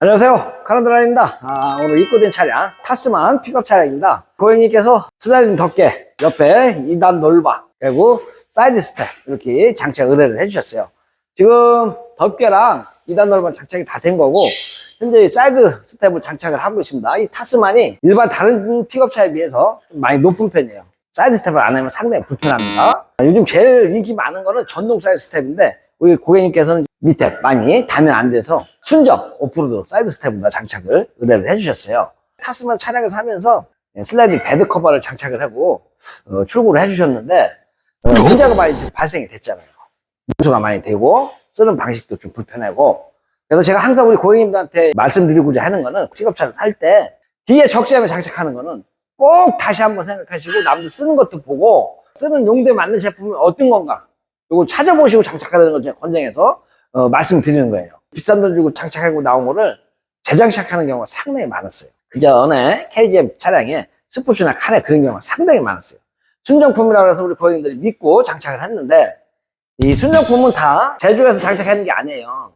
안녕하세요. 카란드라입니다. 아, 오늘 입고된 차량, 타스만 픽업 차량입니다. 고객님께서 슬라이딩 덮개, 옆에 2단 놀바, 그리고 사이드 스텝, 이렇게 장착 의뢰를 해주셨어요. 지금 덮개랑 2단 놀바 장착이 다 된 거고, 현재 사이드 스텝을 장착을 하고 있습니다. 이 타스만이 일반 다른 픽업차에 비해서 좀 많이 높은 편이에요. 사이드 스텝을 안 하면 상당히 불편합니다. 요즘 제일 인기 많은 거는 전동 사이드 스텝인데, 우리 고객님께서는 밑에 많이 다면 안 돼서 순정 오프로드 사이드 스텝보다 장착을 의뢰를 해주셨어요. 타스만 차량을 사면서 슬라이딩 베드 커버를 장착을 하고 어, 출고를 해주셨는데 어, 문제가 많이 지금 발생이 됐잖아요. 문수가 많이 되고 쓰는 방식도 좀 불편하고 그래서 제가 항상 우리 고객님들한테 말씀드리고자 하는 거는 픽업차를 살 때 뒤에 적재함에 장착하는 거는 꼭 다시 한번 생각하시고 남들 쓰는 것도 보고 쓰는 용도에 맞는 제품이 어떤 건가 이걸 찾아보시고 장착하는 걸 제가 권장해서 어, 말씀드리는 거예요. 비싼 돈 주고 장착하고 나온 거를 재장착하는 경우가 상당히 많았어요. 그 전에 KGM 차량에 스포츠나 카레 그런 경우가 상당히 많았어요. 순정품이라고 해서 우리 고객님들이 믿고 장착을 했는데 이 순정품은 다 제조해서 장착하는 게 아니에요.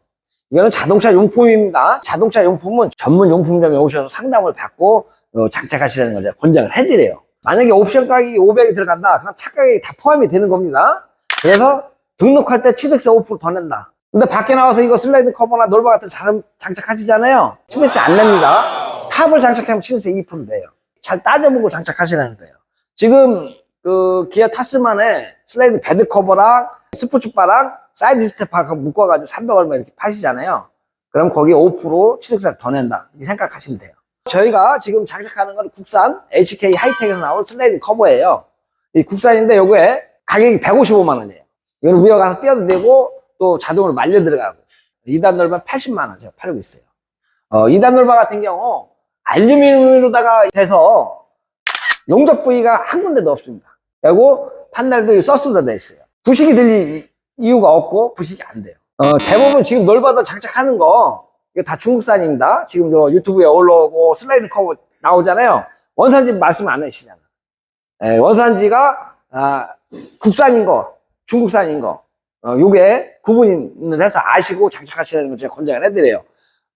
이거는 자동차 용품입니다. 자동차 용품은 전문 용품점에 오셔서 상담을 받고 어, 장착하시라는 걸 제가 권장을 해드려요. 만약에 옵션 가격이 500이 들어간다. 그럼 차 가격이 다 포함이 되는 겁니다. 그래서 등록할 때 취득세 5%더 낸다. 근데 밖에 나와서 이거 슬라이드 커버나 놀바 같은 잘 장착하시잖아요. 취득세 안 냅니다. 탑을 장착하면 취득세 2% 돼요. 잘 따져보고 장착하시라는 거예요. 지금 그 기아 타스만의 슬라이드 베드 커버랑 스포츠바랑 사이드 스텝하고 묶어가지고 300 얼마 이렇게 파시잖아요. 그럼 거기에 5% 취득세를 더 낸다. 이렇게 생각하시면 돼요. 저희가 지금 장착하는 건 국산 HK 하이텍에서 나온 슬라이드 커버예요. 이 국산인데 요거에 가격이 155만 원이에요. 이건 우여 가서 떼어도 되고 또 자동으로 말려 들어가고 2단 놀바 80만 원 제가 팔고 있어요. 어, 2단 놀바 같은 경우 알루미늄으로다가 돼서 용접 부위가 한 군데도 없습니다. 그리고 판넬도 서스로 돼 있어요. 부식이 될 이유가 없고 부식이 안 돼요. 어, 대부분 지금 놀바도 장착하는 거 이거 다 중국산입니다. 지금 저 유튜브에 올라오고 슬라이드 커버 나오잖아요. 원산지 말씀 안 하시잖아. 예, 원산지가 아, 국산인 거, 중국산인 거, 어, 요게 구분을 해서 아시고 장착하시라는 걸 제가 권장을 해드려요.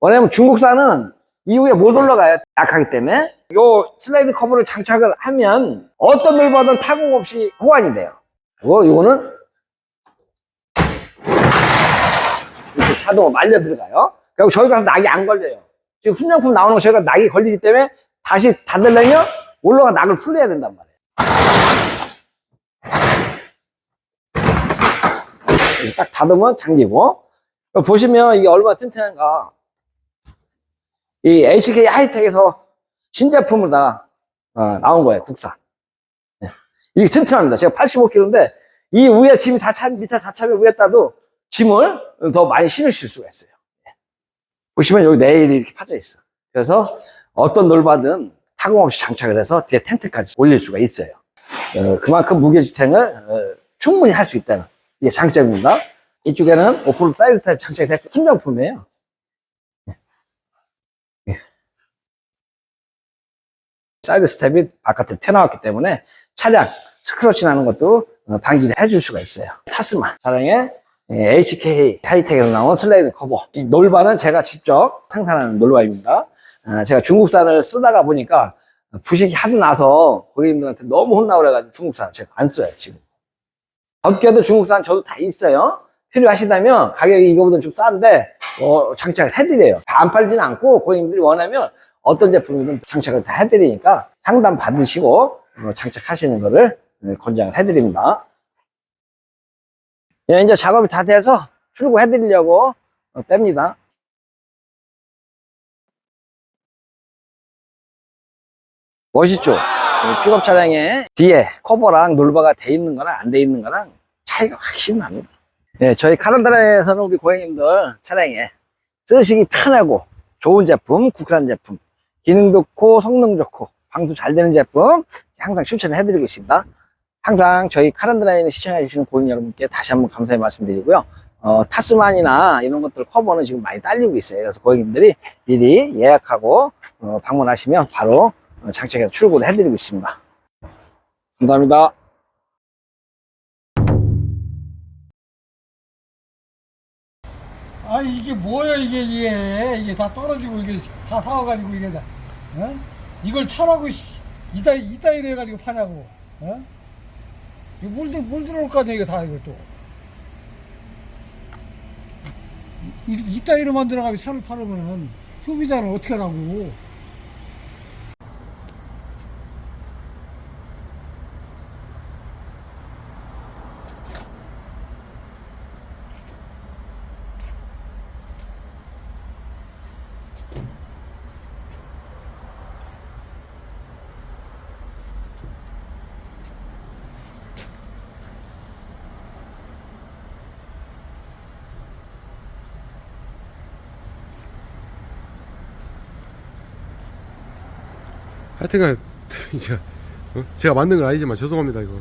왜냐면 중국산은 이후에 못 올라가요. 약하기 때문에. 요 슬라이드 커버를 장착을 하면 어떤 놀바든 타공 없이 호환이 돼요. 그리고 요거는 이렇게 자동으로 말려 들어가요. 그리고 저희 가서 낙이 안 걸려요. 지금 순정품 나오는 거 저희가 낙이 걸리기 때문에 다시 닫으려면 올라가 낙을 풀려야 된단 말이에요. 이렇게 딱 닫으면 잠기고. 보시면 이게 얼마나 튼튼한가. 이 HK 하이텍에서 신제품으로 다 어, 나온 거예요 국산. 네. 이게 튼튼합니다. 제가 85kg인데 이 위에 짐이 다 차, 밑에 다 차면 위에 따도 짐을 더 많이 실으실 수가 있어요. 네. 보시면 여기 네일이 이렇게 파져 있어 그래서 어떤 놀바든 타공 없이 장착을 해서 뒤에 텐트까지 올릴 수가 있어요. 어, 그만큼 무게지탱을 어, 충분히 할 수 있다는 이게 장점입니다. 이쪽에는 오프로 사이즈 타입 장착이 됐고 순정품이에요. 예. 사이드 스텝이 바깥으로 튀어나왔기 때문에 차량 스크러치 나는 것도 어, 방지를 해줄 수가 있어요. 타스마 차량에 예, HK 하이텍에서 나온 슬라이드 커버. 이 놀바는 제가 직접 생산하는 놀바입니다. 아, 제가 중국산을 쓰다가 보니까 부식이 하도 나서 고객님들한테 너무 혼나고 그래가지고 중국산 제가 안 써요, 지금. 덮개도 중국산 저도 다 있어요. 필요하시다면 가격이 이거보다 좀 싼데 어, 장착을 해드려요. 안 팔지는 않고 고객님들이 원하면 어떤 제품이든 장착을 다 해드리니까 상담 받으시고 어, 장착하시는 거를 네, 권장을 해드립니다. 예, 이제 작업이 다 돼서 출고해드리려고 어, 뺍니다. 멋있죠? 이 픽업 차량에 뒤에 커버랑 놀바가 돼 있는 거랑 안 돼 있는 거랑 차이가 확실히 납니다. 예, 저희 카란다라에서는 우리 고객님들 차량에 쓰시기 편하고 좋은 제품, 국산 제품, 기능 좋고 성능 좋고 방수 잘 되는 제품 항상 추천을 해드리고 있습니다. 항상 저희 카란드라인을 시청해 주시는 고객 여러분께 다시 한번 감사의 말씀드리고요. 어, 타스만이나 이런 것들 커버는 지금 많이 딸리고 있어요. 그래서 고객님들이 미리 예약하고 어, 방문하시면 바로 어, 장착해서 출고를 해드리고 있습니다. 감사합니다. 아니 이게 뭐야 이게 이게 이게 다 떨어지고 이게 다 사와가지고 이게 다 어? 이걸 차라고 씨, 이따 이따위로 해가지고 파냐고 어? 이거 물, 들- 물 들어올 거 아니야 이거 다 이것도 이- 이따위로 만들어가지고 차를 팔으면 소비자는 어떻게 하라고 하여튼간 어? 제가 만든 건 아니지만 죄송합니다 이거